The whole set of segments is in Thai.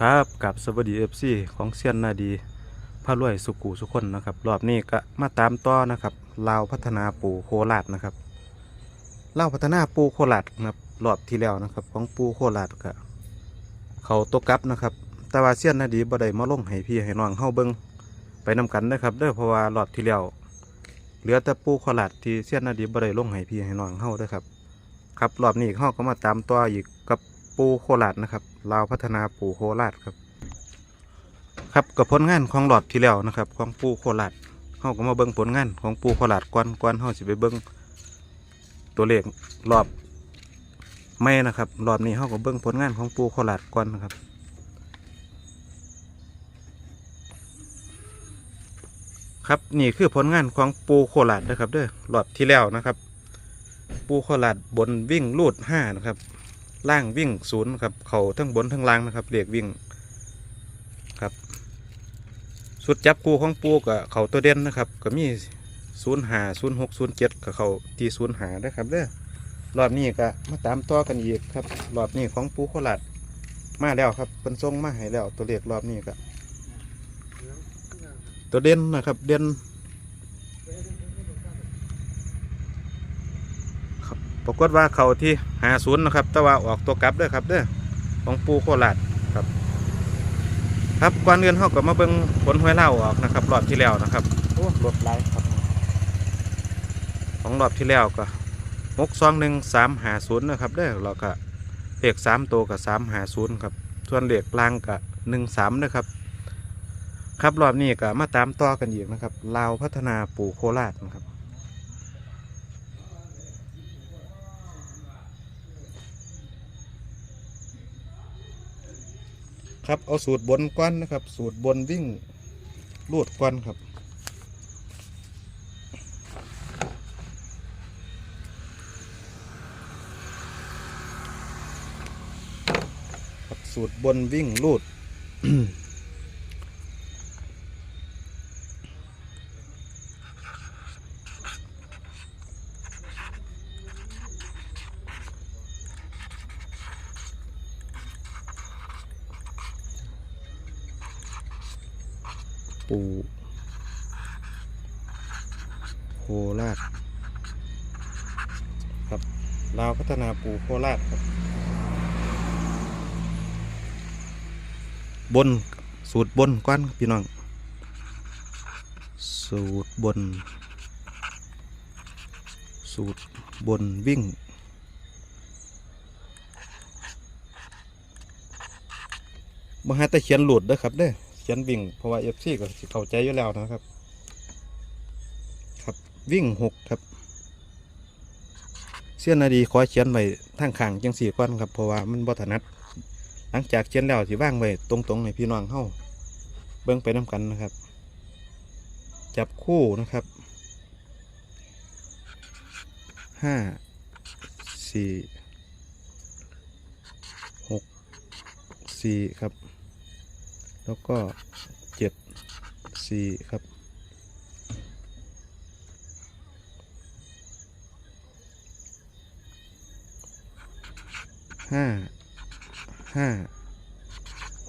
ครับกับสวัสดีเอฟซีของเซียนนาดีพระรวยสุกูสุคนนะครับ รอบนี้ก็มาตามต่อนะครับลาวพัฒนาปูโคราชนะครับลาวพัฒนาปูโคราชนะครับรอบที่แล้วนะครับ ของปูโคราชก็เขาตกกลับนะครับ แต่ว่าเซียนนาดีบ่ได้มาลงให้พี่ให้น้องเฮาเบิ่งไปนำกันนะครับเด้อเพราะว่ารอบที่แล้วเหลือแต่ปูโคราชที่เซียนนาดีบ่ได้ลงให้พี่ให้น้องเฮาเด้อครับครับรอบนี้เฮาก็มาตามต่ออีกกับ ปูโคราชนะครับลาวพัฒนาปูโคราชครับ ครับกับผลงานของหลอดที่แล้วนะครับ ของปูโคราชเฮาก็มาเบิ่งผลงานของปูโคราชก่อนก่อนเฮาสิไปเบิ่งตัวเลขรอบไม่นะครับรอบนี้เฮาก็เบิ่งผลงานของปูโคราชก่อนนะครับครับนี่คือผลงานของปูโคราชนะครับเด้อรอบที่แล้วนะครับ ปูโคราชบนวิ่งลูดห้านะครับ ล่างวิ่งศูนย์ครับ เขาทั้งบนทั้งล่างนะครับเรียกวิ่งครับสุดจับกูของปูกับเขาตัวเด่นนะครับ ก็มีศูนย์หาศูนย์หกศูนย์เจ็ดกับเขาตีศูนย์หาได้อครับเด้อรอบนี้ก็มาตามต่อกันอีกครับรอบนี้ของปูโคราชมาแล้วครับเป็นทรงมาให้แล้วตัวเลขรอบนี้ก็ตัวเด่นนะครับ เด่น ปรากฏว่าเขาที่หาศูนย์นะครับ แต่ว่าออกตัวกลับเด้อครับเด้อของปูโคราชครับ ครับก่อนเงินเขาก็มาเบิ่งผลหวยเล่าออกนะครับรอบที่แล้วนะครับโอ้รถไหลครับ ของรอบที่แล้วก็หกสองหนึ่งสามหาศูนย์นะครับเด้อเราก็เลขสามตัวกับสามหาศูนย์ครับ ส่วนเลขล่างกับหนึ่งสามนะครับครับรอบนี้ก็มาตามต่อกันอีกนะครับลาวพัฒนาปูโคราชนะครับ ครับเอาสูตรบนก้นนะครับ สูตรบนวิ่งลูดก้นครับครับ สูตรบนวิ่งลูด ปูโคราชครับลาวพัฒนาปูโคราชครับ บนสูตรบนก้อนพี่น้อง สูตรบน สูตรบนวิ่งมาให้แต่เขียนหลุดเด้อครับเด้อ เขียนวิ่งเพราะว่าเอฟซีก็เข้าใจอยู่แล้วนะครับ ครับวิ่งหกครับเสี้ยนนาดีขอเขียนไว้ทางขางจังสี่ก้อนครับเพราะว่ามันบ่ถนัดหลังจากเขียนแล้วสิว่างไว้ตรงๆในพี่น้องเฮาเบิ่งไปน้กันนะครับ จับคู่นะครับห้าสี่หกสี่ครับ แล้วก็เจ็ดสี่ครับ ห้า ห้า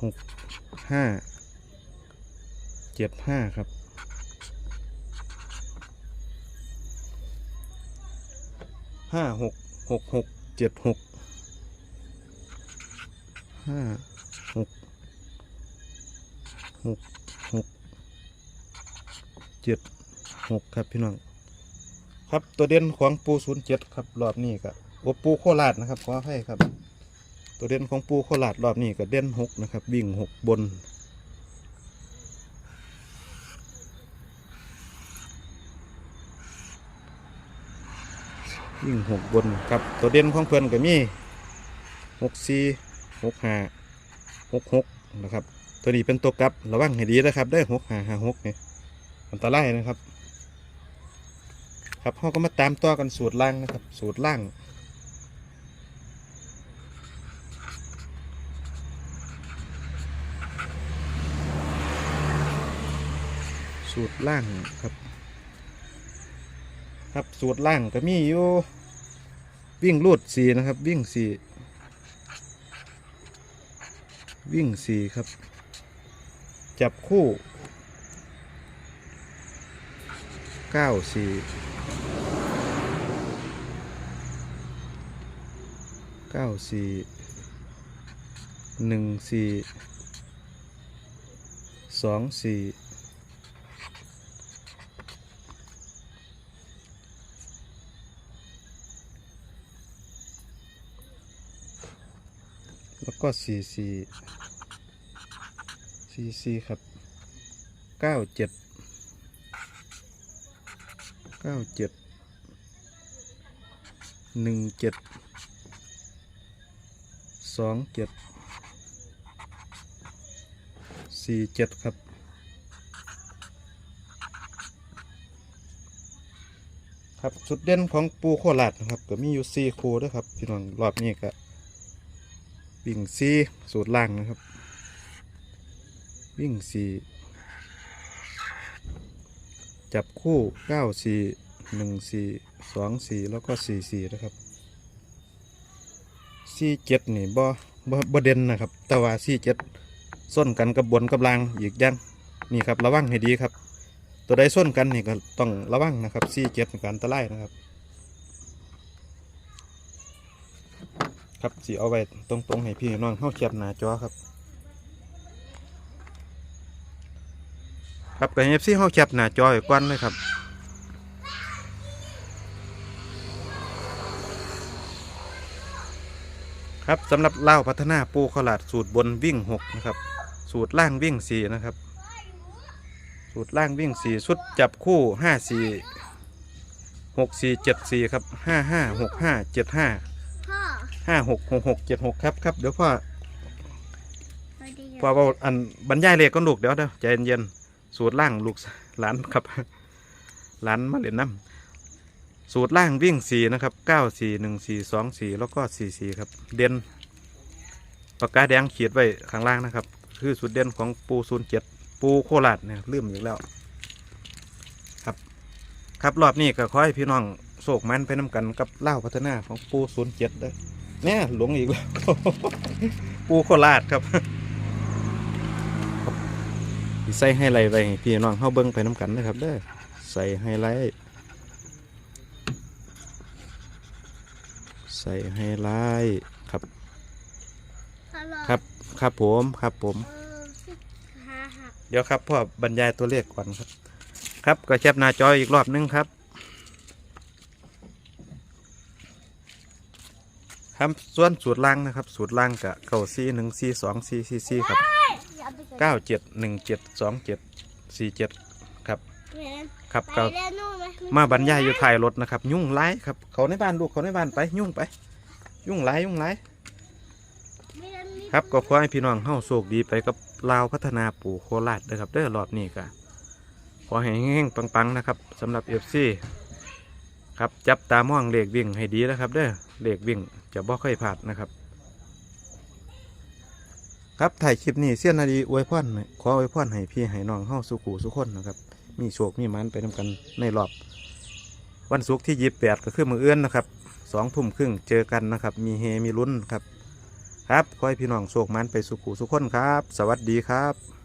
หก ห้า เจ็ดห้าครับห้าหกหกหกเจ็ดหกห้า หกหกเจ็ดหกครับพี่น้อง ครับตัวเด่นของปูศูนย์เจ็ดครับรอบนี้ก็โอปูโคราชนะครับขอให้ครับ ตัวเด่นของปูโคราชรอบนี้ก็เด่นหกนะครับ วิ่งหกบนวิ่งหกบนครับตัวเด่นของเพื่อนก็มีหกสี่หกห้าหกหกนะครับ ตัวนี้เป็นตัวกลับระวังให้ดีนะครับได้หกหาหาหกเนี่ยอันตรายนะครับ ครับเขาก็มาตามต่อกันสูตรล่างนะครับ สูตรล่าง สูตรล่างครับ ครับสูตรล่างก็มีอยู่วิ่งรูดสี่นะครับ วิ่งสี่วิ่งสี่ครับ จับคู่เก้าสี่เก้าสี่หนึ่งสี่สองสี่แล้วก็สี่สี่ สี่สี่ครับเก้าเจ็ดเก้าเจ็ดหนึ่งเจ็ดสองเจ็ดสี่เจ็ดครับครับจุดเด่นของปูโคราชนะครับก็มีอยู่สี่คู่ด้วยครับพี่น้องรอบนี้ก็วิ่งสี่สูตรล่างนะครับ วิ่งสี่จับคู่เก้าสี่หนึ่งสี่สองสี่แล้วก็สี่สี่นะครับสี่เจ็ดนี่บ่บ่บ่เด่นนะครับ แต่ว่าสี่เจ็ดส้นกันกับบนกับล่างอีกอย่างนี่ครับระวังให้ดีครับ ตัวใดส้นกันนี่ก็ต้องระวังนะครับสี่เจ็ดการอันตรายนะครับ ครับสีเอาไว้ตรงๆให้พี่น้องเข้าเขียบหน้าจอครับ ครับกับเอฟซีเข้าแคปหน้าจอไว้ก่อนเลยครับครับสำหรับเล่าวพัฒนาปูขลาดสูตรบนวิ่งหกนะครับ สูตรล่างวิ่งสี่นะครับ สูตรล่างวิ่งสี่ชุดจับคู่ห้าสี่หกสี่เจ็ดสี่ครับห้าห้าหกห้าเจ็ดห้าพ่อห้าหกหกหกเจ็ดหกครับครับเดี๋ยวพ่อสวัสดีพ่อว่าอันบรรยายเลขก็ลูกเดี๋ยวเดี๋ยวใจเย็นๆ สูตรล่างลูกหลานครับหลานมาเล่นน้ำสูตรล่างวิ่งสี่นะครับเก้าสี่หนึ่งสี่สองสี่แล้วก็สี่สี่ครับ เด่นปากกาแดงเขียนไว้ข้างล่างนะครับ คือสูตรเด่นของปูศูนย์เจ็ดปูโคราชเนี่ยลืมอีกแล้วครับครับรอบนี้ก็ขอให้พี่น้องโศกมันไปน้กันกับเล่าพัฒนาของปูศูนย์เจ็ดเด้อเนี่ยหลงอีกแล้วปูโคราชครับ ใส่ไฮไลท์ไว้ให้พี่น้องเข้าเบิ้งไปน้ำกันนะครับเด้อใส่ไฮไลท์ใส่ไฮไลท์ครับฮัลโหลครับครับผมครับผมเออขาหักเดี๋ยวครับพ่อบรรยายตัวเลขก่อนครับ ครับก็แคปหน้าจออีกรอบนึงครับครับส่วนสูตรล่างนะครับ สูตรล่างกับเก้าสี่หนึ่งสี่สองสี่สี่สี่ครับอย่าไป เก้าเจ็ดหนึ่งเจ็ดสองเจ็ดสี่เจ็ดครับเรียนครับไปก็เรียนนู่นไหมมาบรรยายอยู่ท้ายรถนะครับ ยุ่งไล่ครับ เขาในบ้านลูกเขาในบ้านไป ยุ่งไป ยุ่งไล่ยุ่งไล่ไม่เรียนนี่ครับก็ขอให้พี่น้องเฮาโชคดีไปกับลาวพัฒนาปู่โคราชเด้อครับเด้อรอบนี้ก็ขอให้เฮงๆปังๆนะครับสำหรับเอฟซีครับจับตามองเลขวิ่งให้ดีนะครับเด้อเลขวิ่งจะบ่ค่อยพลาดนะครับ ครับถ่ายคลิปนี้เสี้ยนนาดีอวยพรขออวยพรให้พี่ให้น้องเฮาสุขูสุขคนนะครับ มีโชคมีมันไปนำกันในรอบ วันศุกร์ที่ยี่สิบแปดก็คือมือเอื้อนนะครับสองทุ่มครึ่งเจอกันนะครับ มีเฮมีลุ้นครับ ครับขอให้พี่น้องโชคมันไปสุขูสุขคนครับ สวัสดีครับ